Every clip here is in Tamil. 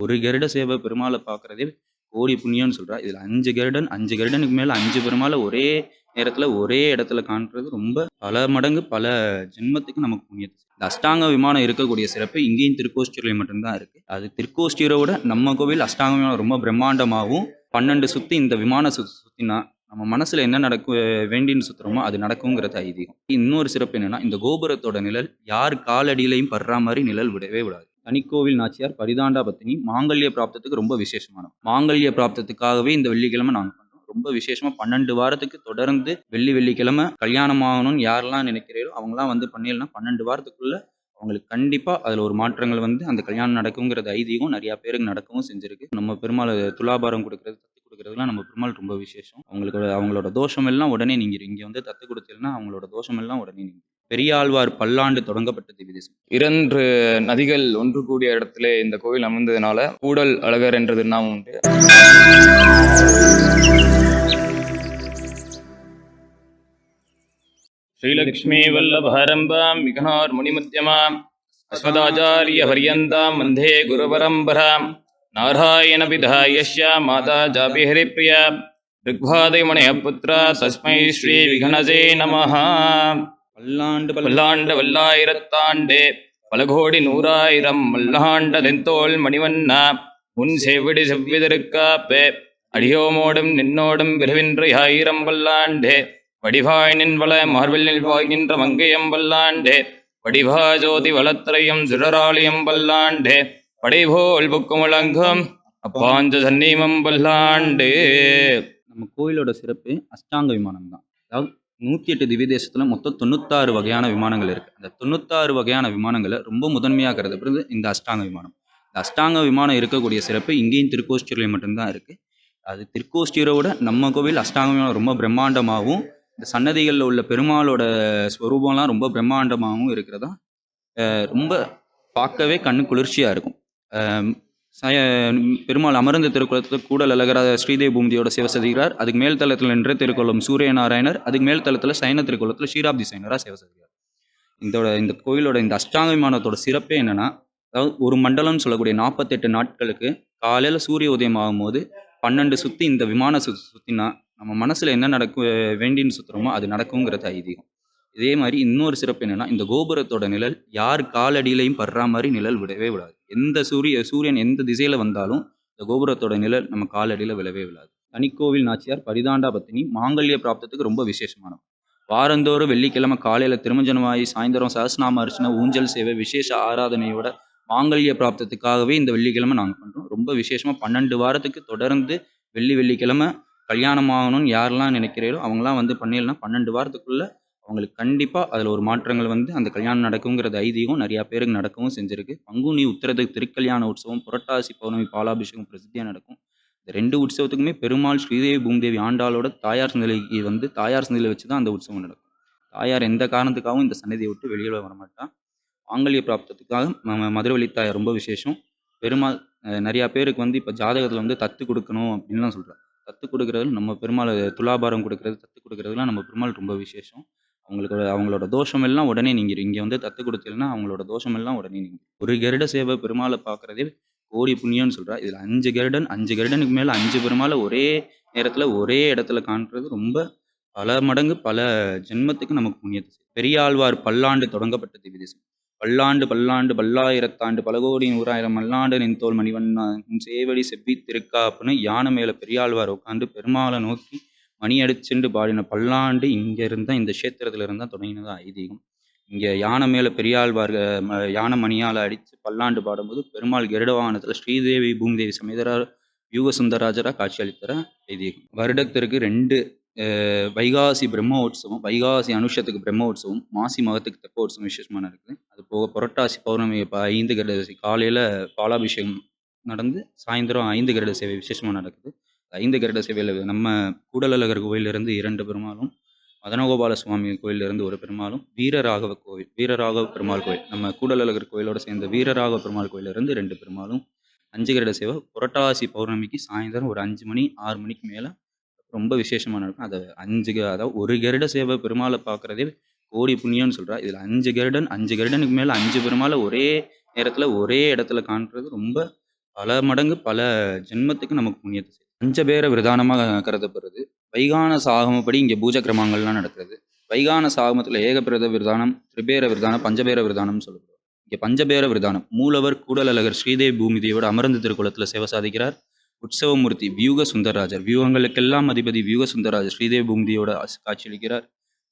ஒரு கருட சேவை பெருமாளை பார்க்குறதே கோடி புண்ணியம்னு சொல்றா. இதுல அஞ்சு கருடன் அஞ்சு கருடனுக்கு மேலே அஞ்சு பெருமாளை ஒரே நேரத்துல, ஒரே இடத்துல காண்றது ரொம்ப பல மடங்கு, பல ஜென்மத்துக்கு நமக்கு புண்ணியத்தை இந்த அஷ்டாங்க விமானம் இருக்கக்கூடிய சிறப்பு இங்கேயும் திருக்கோஷ்டியூரில் மட்டும்தான் இருக்குது இருக்கு. அது திருக்கோஷ்டியூரை விட நம்ம கோவில் அஷ்டாங்க விமானம் ரொம்ப பிரம்மாண்டமாவும் பன்னெண்டு சுற்றி இந்த விமானம் சு சுற்றினா நம்ம மனசுல என்ன நடக்கு வேண்டின்னு சுத்துறோமோ அது நடக்குங்கிறது ஐதீகம். இன்னொரு சிறப்பு என்னன்னா, இந்த கோபுரத்தோட நிழல் யார் காலடியிலையும் படுறா மாதிரி நிழல் விடவே விடாது. தனிக்கோவில் நாச்சியார் பரிதாண்டா பத்தினி மாங்கல்ய பிராப்தத்துக்கு ரொம்ப விசேஷமானவங்க. மாங்கல்ய பிராப்தத்துக்காகவே இந்த வெள்ளிக்கிழமை நாங்கள் பண்ணோம் ரொம்ப விசேஷமா 12 வாரத்துக்கு தொடர்ந்து வெள்ளி, வெள்ளிக்கிழமை கல்யாணம் ஆகணும்னு யாரெல்லாம் நினைக்கிறீரோ அவங்கலாம் வந்து பண்ணிடலாம் பன்னெண்டு வாரத்துக்குள்ள அவங்களுக்கு கண்டிப்பாக அதில் ஒரு மாற்றங்கள் வந்து அந்த கல்யாணம் நடக்குங்கிறது ஐதீகம். நிறையா பேருக்கு நடக்கவும் செஞ்சிருக்கு. நம்ம பெருமாள் துலாபாரம் கொடுக்கறது தத்து கொடுக்கறதுலாம் நம்ம பெருமாள் ரொம்ப விசேஷம். அவங்களுக்கு அவங்களோட தோஷம் எல்லாம் உடனே நீங்கள் இங்கே வந்து தத்து கொடுத்தீங்கன்னா அவங்களோட தோஷம் எல்லாம் உடனே நீங்கள் பெரியாழ்வார் பல்லாண்டு தொடங்கப்பட்ட திவ்ய தேசம். இரண்டு நதிகள் ஒன்று கூடிய இடத்திலே இந்த கோவில் அமைந்ததுனால கூடல் அழகர் என்ற திருநாமம் உண்டு ஸ்ரீலக்ஷ்மி வல்லபாரம்பாம் விகனார் முனிமத்தியமாம் அஸ்மதாச்சாரிய பரியந்தாம் வந்தே குருபரம்பராம் நாராயண பிதாயஸ்ய மாதா ஜாபி ஹரிப்பிரியா ரிக்வாதிமணிய புத்ரா தஸ்மை ஸ்ரீ விகணஜே நமஹ பல்லாண்டு பல்லாண்டு பல்லாண்டு வல்லாயிரத்தாண்டு பல கோடி நூறாயிரம் மல்லாண்ட தென்தோள் மணிவண்ணா உன் செவிடி செவ்விதற்காப்பே அடியோமோடும் நின்னோடும் விரவின்ற ஆயிரம் பல்லாண்டு வடிவாய் நின்வள மார்பில் வாய்கின்ற மங்கையம் பல்லாண்டு வடிவா ஜோதி வளத்திரையும் சுடராளியம் பல்லாண்டு படைபோல் புக்குமுழங்கும் அப்பாஞ்ச சன்னீமம் பல்லாண்டு நம்ம கோயிலோட சிறப்பு அஷ்டாங்க விமானம் தான். அதாவது 108 திவ்ய தேசத்துல மொத்தம் 96 வகையான விமானங்கள் இருக்குது அந்த 96 வகையான விமானங்களை ரொம்ப முதன்மையாக கருதப்படுது இந்த அஷ்டாங்க விமானம். இந்த அஷ்டாங்க விமானம் இருக்கக்கூடிய சிறப்பு இங்கேயும் திருக்கோஷ்டியூர்ல மட்டும்தான் இருக்குது அது திருக்கோஷ்டியரோட நம்ம கோவில் அஷ்டாங்க விமானம் ரொம்ப பிரம்மாண்டமாகவும் இந்த சன்னதிகளில் உள்ள பெருமாளோட ஸ்வரூபம்லாம் ரொம்ப பிரம்மாண்டமாகவும் இருக்கிறதா ரொம்ப பார்க்கவே கண்ணு குளிர்ச்சியாக இருக்கும். சய பெருமாள் அமர்ந்த திருக்குளத்தில் கூடல் அழகரா ஸ்ரீதேவி பூமதியோட சிவசதிகிறார். அதுக்கு மேல் நின்று நின்ற சூரிய சூரியநாராயணர். அதுக்கு மேல் தளத்தில் சயன திருக்குளத்தில் ஸ்ரீராப்தி சேவை செய்கிறார் இதோட இந்த கோயிலோட இந்த அஷ்டாங்க விமானத்தோட சிறப்பே என்னென்னா அதாவது ஒரு மண்டலம்னு சொல்லக்கூடிய 48 நாட்களுக்கு காலையில் சூரிய உதயம் ஆகும்போது பன்னெண்டு சுற்றி இந்த விமானம் சு சுற்றினா நம்ம மனசில் என்ன நடக்கு வேண்டின்னு சுற்றுறோமோ அது நடக்குங்கிறது ஐதீகம். இதே மாதிரி இன்னொரு சிறப்பு என்னென்னா இந்த கோபுரத்தோட நிழல் யார் காலடியிலையும் படுறா மாதிரி நிழல் விடவே விடாது. எந்த சூரிய சூரியன் எந்த திசையில் வந்தாலும் இந்த கோபுரத்தோட நிழல் நம்ம காலடியில் விழவே விடாது தனிக்கோவில் நாச்சியார் பரிதாண்டா பத்தினி மாங்கல்ய பிராப்தத்துக்கு ரொம்ப விசேஷமானவங்க. வாரந்தோறும் வெள்ளிக்கிழமை காலையில் திருமஞ்சனமாயி சாயந்தரம் சஹஸ்ரநாம அர்ச்சனை, ஊஞ்சல் சேவை, விசேஷ ஆராதனையோட மாங்கல்ய பிராப்தத்துக்காகவே இந்த வெள்ளிக்கிழமை நாங்கள் பண்ணுறோம் ரொம்ப விசேஷமாக பன்னெண்டு வாரத்துக்கு தொடர்ந்து வெள்ளி, வெள்ளிக்கிழமை கல்யாணம் ஆகணும்னு யாரெல்லாம் நினைக்கிறீர்களோ அவங்களாம் வந்து பண்ணிடலாம் பன்னெண்டு வாரத்துக்குள்ளே அவங்களுக்கு கண்டிப்பாக அதில் ஒரு மாற்றங்கள் வந்து அந்த கல்யாணம் நடக்குங்கிறது ஐதீகம். நிறையா பேருக்கு நடக்கவும் செஞ்சிருக்கு. பங்குனி உத்தரது திருக்கல்யாண உற்சவம், புரட்டாசி பௌர்ணமி பாலாபிஷேகம் பிரசித்தியாக நடக்கும். இந்த ரெண்டு உற்சவத்துக்குமே பெருமாள் ஸ்ரீதேவி பூம்தேவி ஆண்டாளோட தாயார் சன்னதிக்கு வந்து தாயார் சன்னதியில வச்சு தான் அந்த உற்சவம் நடக்கும். தாயார் எந்த காரணத்துக்காகவும் இந்த சன்னதியை விட்டு வெளியில் வரமாட்டான் மாங்கல்ய பிராப்தத்துக்காக மதுரவழி தாயார் ரொம்ப விசேஷம். பெருமாள் நிறையா பேருக்கு வந்து இப்போ ஜாதகத்தில் வந்து தத்து கொடுக்கணும் அப்படின்லாம் சொல்கிறார் தத்து கொடுக்குறது நம்ம பெருமாள் துலாபாரம் கொடுக்கறது தத்து கொடுக்குறதுலாம் நம்ம பெருமாள் ரொம்ப விசேஷம். அவங்களுக்கு அவங்களோட தோஷம் எல்லாம் உடனே நீங்கள் இங்கே வந்து தத்து கொடுத்தீங்கன்னா அவங்களோட தோஷம் எல்லாம் உடனே நீங்கள் ஒரு கருட சேவை பெருமாளை பார்க்குறதே கோடி புண்ணியம்னு சொல்கிறா இதில் அஞ்சு கருடன் அஞ்சு கருடனுக்கு மேலே அஞ்சு பெருமாளை ஒரே நேரத்தில் ஒரே இடத்துல காண்றது ரொம்ப பல மடங்கு, பல ஜென்மத்துக்கு நமக்கு புண்ணியத்தை பெரியாழ்வார் பல்லாண்டு தொடங்கப்பட்ட திவ்ய தேசம். பல்லாண்டு பல்லாண்டு பல்லாயிரத்தாண்டு பல கோடி நூறாயிரம் மல்லாண்டு நின்தோள் மணிவண்ணா சேவடி சேவடி திருக்கா திருக்காப்புன்னு யானை மேல பெரியாழ்வார் உட்காந்து பெருமாளை நோக்கி மணி அடிச்சுண்டு பாடின பல்லாண்டு இங்கே இருந்தால் இந்த கஷேத்திரத்துல இருந்தால் தொடங்கினதா ஐதீகம். இங்கே யானை மேலே பெரியாழ்வார் யானை மணியால் அடிச்சு பல்லாண்டு பாடும்போது பெருமாள் கருட ஸ்ரீதேவி பூமிதேவி சமேதரா யூக சுந்தரராஜரா காட்சியளித்தரா ஐதீகம். வருடத்திற்கு ரெண்டு வைகாசி பிரம்ம உற்சவம் வைகாசி அனுஷத்துக்கு பிரம்ம உற்சவம் மாசி மகத்துக்கு தெப்போற்சவம் விசேஷமான நடக்குது. அது போக புரட்டாசி பௌர்ணமி ஐந்து 5 கருட பாலாபிஷேகம் நடந்து, சாயந்தரம் ஐந்து கருட சேவை விசேஷமாக நடக்குது. ஐந்து கருட சேவையில் நம்ம கூடலழகர் கோயிலிருந்து இரண்டு பெருமாளும், மதனகோபால சுவாமி கோயிலிருந்து ஒரு பெருமாளும், வீரராகவ கோவில் வீரராகவ பெருமாள் கோயில் நம்ம கூடலழகர் கோயிலோட சேர்ந்த வீரராகவ பெருமாள் கோயிலிருந்து ரெண்டு பெருமாளும், அஞ்சு கருட சேவை புரட்டாசி பௌர்ணமிக்கு சாயந்தரம் ஒரு அஞ்சு மணி, ஆறு மணிக்கு மேலே ரொம்ப விசேஷமான நடக்கும். அதை அஞ்சு க அதாவது ஒரு கருட சேவை பெருமாளை பார்க்குறதே கோடி புண்ணியம்னு சொல்கிறா இதில் அஞ்சு கருடன் அஞ்சு கருடனுக்கு மேலே அஞ்சு பெருமாளை ஒரே நேரத்தில் ஒரே இடத்துல காண்றது ரொம்ப பல மடங்கு பல ஜென்மத்துக்கு நமக்கு புண்ணியத்தை செய்யும் பஞ்சபேர விரதானமாக கருதப்படுறது. வைகான சாகமப்படி இங்கே பூஜை கிரமங்கள்லாம் நடக்கிறது. வைகான சாகமத்தில் ஏகபிரத விரதானம் திரிபேர விரதானம் பஞ்சபேர விரதானம்னு சொல்லப்படுவோம் இங்கே பஞ்சபேர விரதானம். மூலவர் கூடலழகர் ஸ்ரீதேவ் பூமிதேவியோட அமர்ந்த திருக்குளத்தில் சேவை சாதிக்கிறார். உற்சவமூர்த்தி வியூக சுந்தரராஜர். வியூகங்களுக்கெல்லாம் அதிபதி வியூக சுந்தரராஜர் ஸ்ரீதேவ் பூமிதியோட காட்சியளிக்கிறார்.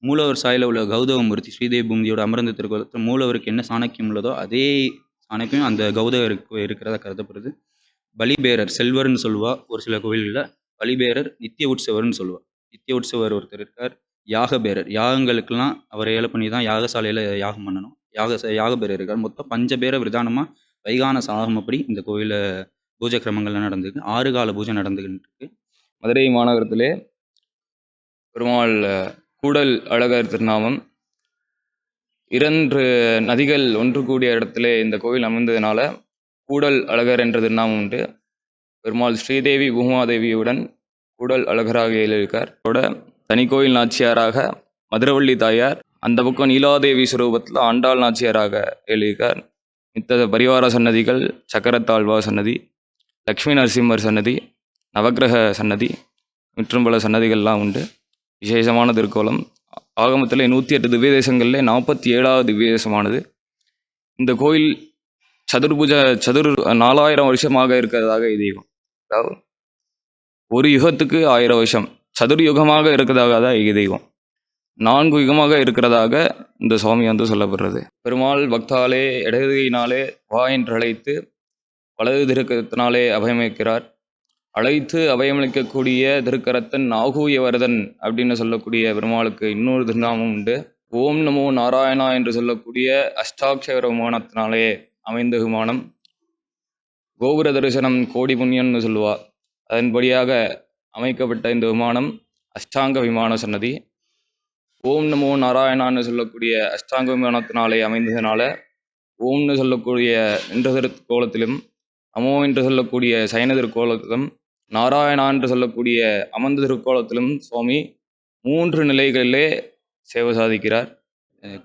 மூலவர் சாயில உள்ள கௌதவமூர்த்தி ஸ்ரீதேவ் பூமிதியோட அமர்ந்த திருக்குளத்தில் மூலவருக்கு என்ன சாணக்கியம் உள்ளதோ அதே சாணக்கியம் அந்த கௌதவருக்கு இருக்கிறதா கருதப்படுது. பலிபேரர் செல்வர்னு சொல்லுவா. ஒரு சில கோவில்களில் பலிபேரர் நித்திய உற்சவர்னு சொல்லுவா. நித்திய உற்சவர் ஒருத்தர் இருக்கார் யாகபேரர். யாகங்களுக்கெல்லாம் அவர் ஏழை பண்ணி தான் யாகசாலையில் யாகம் பண்ணணும். யாக யாகபேரர் இருக்கார். மொத்தம் பஞ்ச பேரை விதானமாக வைகான சாகமப்படி இந்த கோயிலில் பூஜை கிரமங்கள்லாம் நடந்துக்கு ஆறு கால பூஜை நடந்துகிட்டு இருக்கு மதுரை மாநகரத்திலே பெருமாள் கூடல் அழகர் திருநாமம். இரண்டு நதிகள் ஒன்று கூடிய இடத்துல இந்த கோயில் அமைந்ததுனால கூடல் அழகர் என்ற திருநாமம் உண்டு. பெருமாள் ஸ்ரீதேவி பூமாதேவியுடன் கூடல் அழகராக எழுதியிருக்கார். அதோட தனி கோயில் நாச்சியாராக மதுரவள்ளி தாயார் அந்த பக்கம் நீலாதேவி சுரூபத்தில் ஆண்டாள் நாச்சியாராக எழுதியிருக்கார். மித்த பரிவார சன்னதிகள் சக்கரத்தாழ்வா சன்னதி லக்ஷ்மி நரசிம்மர் சன்னதி நவக்கிரக சன்னதி மற்றும் பல சன்னதிகள்லாம் உண்டு. விசேஷமான திருக்கோலம். ஆகமத்தில் நூற்றி எட்டு திவ்ய தேசங்களில் நாற்பத்தி ஏழாவது திவ்ய தேசமானது இந்த கோயில் சதுர்புஜ சதுர் நாலாயிரம் வருஷமாக இருக்கிறதாக அதாவது? ஒரு யுகத்துக்கு ஆயிரம் வருஷம். சதுர் யுகமாக இருக்கிறதாக தான் ஐதீகம் நான்கு யுகமாக இருக்கிறதாக இந்த சுவாமி வந்து சொல்லப்படுறது. பெருமாள் பக்தாலே இடதுகையினாலே வா என்று அழைத்து வலது திருக்கரத்தினாலே அபயமிக்கிறார். அழைத்து அபயமளிக்கக்கூடிய திருக்கரத்தன் நாகூயவரதன் அப்படின்னு சொல்லக்கூடிய பெருமாளுக்கு இன்னொரு திருநாமம் உண்டு. ஓம் நமோ நாராயணா என்று சொல்லக்கூடிய அஷ்டாட்சர விமானத்தினாலே அமைந்த விமானம். கோபுர தரிசனம் கோடி புண்ணியம்னு சொல்லுவா. அதன்படியாக அமைக்கப்பட்ட இந்த விமானம் அஷ்டாங்க விமான சன்னதி. ஓம் நமோ நாராயணான்னு சொல்லக்கூடிய அஷ்டாங்க விமானத்தினாலே அமைந்ததுனால ஓம்னு சொல்லக்கூடிய நின்ற திருக்கோலத்திலும் நமோ என்று சொல்லக்கூடிய சயன திருக்கோலத்திலும் நாராயணா என்று சொல்லக்கூடிய அமர்ந்த திருக்கோலத்திலும் சுவாமி மூன்று நிலைகளிலே சேவை சாதிக்கிறார்.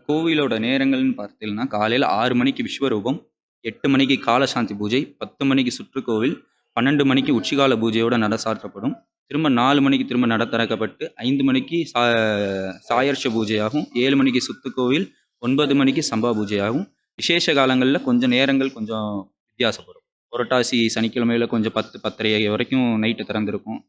கோவிலோட நேரங்கள்னு பார்த்தீங்கன்னா காலையில் ஆறு மணிக்கு விஸ்வரூபம் எட்டு மணிக்கு காலசாந்தி பூஜை பத்து மணிக்கு சுற்றுக்கோவில் பன்னெண்டு மணிக்கு உச்சிகால பூஜையோட நட சாற்றப்படும் திரும்ப நாலு மணிக்கு திரும்ப நட திறக்கப்பட்டு ஐந்து மணிக்கு சா சாயர்ஷ பூஜையாகும் ஏழு மணிக்கு சுத்துக்கோவில் ஒன்பது மணிக்கு சம்பா பூஜையாகும். விசேஷ காலங்களில் கொஞ்சம் நேரங்கள் கொஞ்சம் வித்தியாசப்படும். புரட்டாசி சனிக்கிழமையில் கொஞ்சம் பத்து பத்தரை வரைக்கும் நைட்டு திறந்திருக்கும்.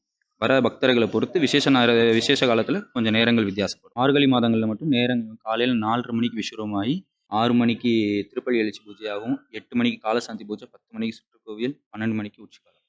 வர பக்தர்களை பொறுத்து விசேஷ நேர விசேஷ காலத்தில் கொஞ்சம் நேரங்கள் வித்தியாசப்படும். மார்கழி மாதங்களில் மட்டும் நேரங்கள் காலையில் நாலரை மணிக்கு விஸ்வரமாகி ஆறு மணிக்கு திருப்பள்ளி எழுச்சி பூஜையாகவும் எட்டு மணிக்கு காலசாந்தி பூஜை பத்து மணிக்கு சுற்றுக்கோவில் பன்னெண்டு மணிக்கு உச்சிக்காலம்.